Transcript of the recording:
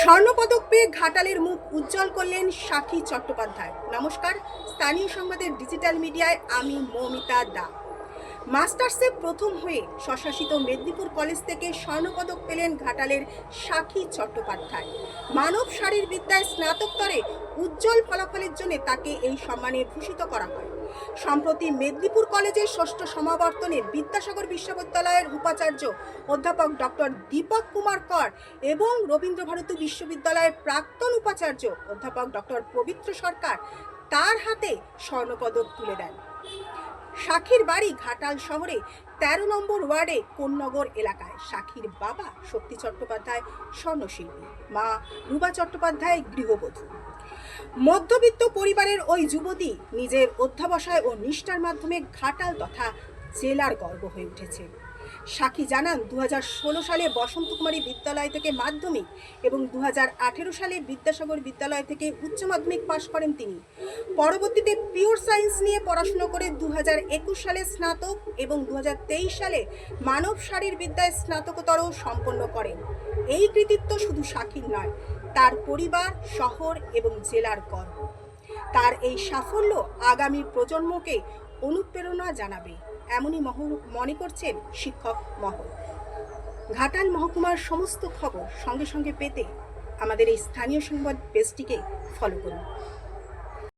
স্বর্ণপদক পেয়ে ঘাটালের মুখ উজ্জ্বল করলেন সাক্ষী চট্টোপাধ্যায়। নমস্কার, স্থানীয় সংবাদের ডিজিটাল মিডিয়ায় আমি মৌমিতা দা। মাস্টার্সে প্রথম হয়ে স্বশাসিত মেদিনীপুর কলেজ থেকে স্বর্ণপদক পেলেন ঘাটালের সাক্ষী চট্টোপাধ্যায়। মানব শারীরবিদ্যায় স্নাতকতরে উজ্জ্বল ফলাফলের জন্য তাকে এই সম্মানে ভূষিত করা হয়। সম্প্রতি মেদিনীপুর কলেজের ষষ্ঠ সমাবর্তনে বিদ্যাসাগর বিশ্ববিদ্যালয়ের উপাচার্য অধ্যাপক ডক্টর দীপক কুমার কর এবং রবীন্দ্রভারতী বিশ্ববিদ্যালয়ের প্রাক্তন উপাচার্য অধ্যাপক ডক্টর পবিত্র সরকার তার হাতে স্বর্ণপদক তুলে দেন। সাক্ষীর বাড়ি ঘাটাল শহরে তেরো নম্বর ওয়ার্ডে কোন্নগর এলাকায়। সাক্ষীর বাবা শক্তি চট্টোপাধ্যায় স্বর্ণশিল্পী, মা রুবা চট্টোপাধ্যায় গৃহবধূ। মধ্যবিত্ত পরিবারের ওই যুবতী নিজের অধ্যাবসায় ও নিষ্ঠার মাধ্যমে ঘাটাল তথা জেলার গর্ব হয়ে উঠেছে। সাক্ষী জানান দু হাজার ষোলো সালে বসন্ত কুমারী বিদ্যালয় থেকে মাধ্যমিক এবং দু হাজার আঠেরো সালে বিদ্যাসাগর বিদ্যালয় থেকে উচ্চ মাধ্যমিক পাশ করেন তিনি। পরবর্তীতে পিওর সায়েন্স নিয়ে পড়াশোনা করে দু হাজার একুশ সালে স্নাতক এবং দু হাজার তেইশ সালে মানব শারীরবিদ্যায় স্নাতকোত্তর সম্পন্ন করেন। এই কৃতিত্ব শুধু সাক্ষীর নয়, তার পরিবার, শহর এবং জেলার গর্ব। তার এই সাফল্য আগামী প্রজন্মকে অনুপ্রেরণা জানাবে। এমনই মনে করছেন শিক্ষক মহল। ঘাটাল মহকুমার সমস্ত খবর সঙ্গে সঙ্গে পেতে আমাদের এই স্থানীয় সংবাদ পেজটিকে ফলো করুন।